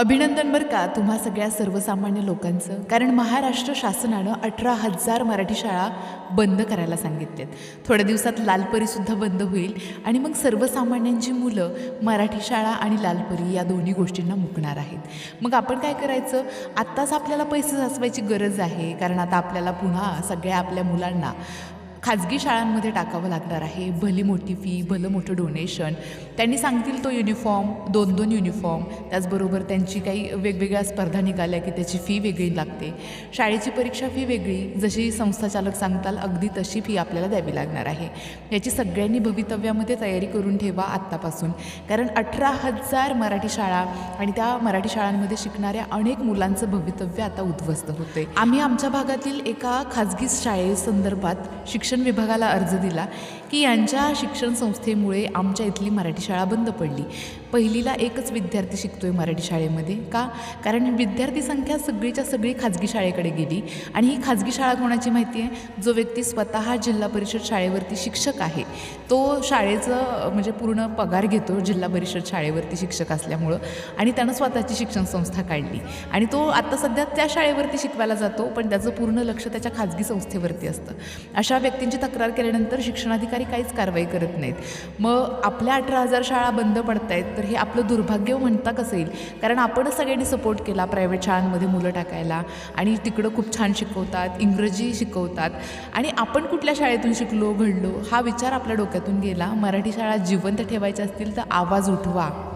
अभिनंदन बरं का तुम्हा सगळ्या सर्वसामान्य लोकांचं. कारण महाराष्ट्र शासनानं अठरा हजार मराठी शाळा बंद करायला सांगितल्यात थोड्या दिवसात लालपरीसुद्धा बंद होईल आणि मग सर्वसामान्यांची मुलं मराठी शाळा आणि लालपरी या दोन्ही गोष्टींना मुकणार आहेत. मग आपण काय करायचं? आत्ताच आपल्याला पैसे साचवायची गरज आहे. कारण आता आपल्याला पुन्हा सगळ्या आपल्या मुलांना खाजगी शाळांमध्ये टाकावं लागणार आहे. भली मोठी फी भलं मोठं डोनेशन त्यांनी सांगतील तो युनिफॉर्म दोन दोन युनिफॉर्म त्याचबरोबर त्यांची काही वेगवेगळ्या स्पर्धा निघाल्या की त्याची फी वेगळी लागते. शाळेची परीक्षा फी वेगळी. जशी संस्थाचालक सांगताल अगदी तशी फी आपल्याला द्यावी लागणार आहे. याची सगळ्यांनी भवितव्यामध्ये तयारी करून ठेवा आत्तापासून. कारण अठरा हजार मराठी शाळा आणि त्या मराठी शाळांमध्ये शिकणाऱ्या अनेक मुलांचं भवितव्य आता उद्ध्वस्त होते आम्ही आमच्या भागातील एका खाजगी शाळेसंदर्भात शिक्षण शिक्षण विभागाला अर्ज दिला की यांच्या शिक्षण संस्थेमुळे आमच्या इथली मराठी शाळा बंद पडली. पहिलीला एकच विद्यार्थी शिकतो आहे मराठी शाळेमध्ये. का? कारण विद्यार्थी संख्या सगळीच्या सगळी खाजगी शाळेकडे गेली. आणि ही खाजगी शाळा कोणाची माहिती आहे जो व्यक्ती स्वतः जिल्हा परिषद शाळेवरती शिक्षक आहे. तो शाळेचं म्हणजे पूर्ण पगार घेतो जिल्हा परिषद शाळेवरती शिक्षक असल्यामुळं. आणि त्यानं स्वतःची शिक्षण संस्था काढली. आणि तो आता सध्या त्या शाळेवरती शिकवायला जातो पण त्याचं पूर्ण लक्ष त्याच्या खाजगी संस्थेवरती असतं. अशा व्यक्तींची तक्रार केल्यानंतर शिक्षणाधिकारी काहीच कारवाई करत नाहीत. मग आपल्या अठरा हजार शाळा बंद पडत आहेत तर हे आपलं दुर्भाग्य म्हणता कसं येईल? कारण आपणच सगळ्यांनी सपोर्ट केला प्रायव्हेट शाळांमध्ये मुलं टाकायला. आणि तिकडं खूप छान शिकवतात इंग्रजी शिकवतात. आणि आपण कुठल्या शाळेतून शिकलो घडलो हा विचार आपल्या डोक्यातून गेला. मराठी शाळा जिवंत ठेवायच्या असतील तर आवाज उठवा.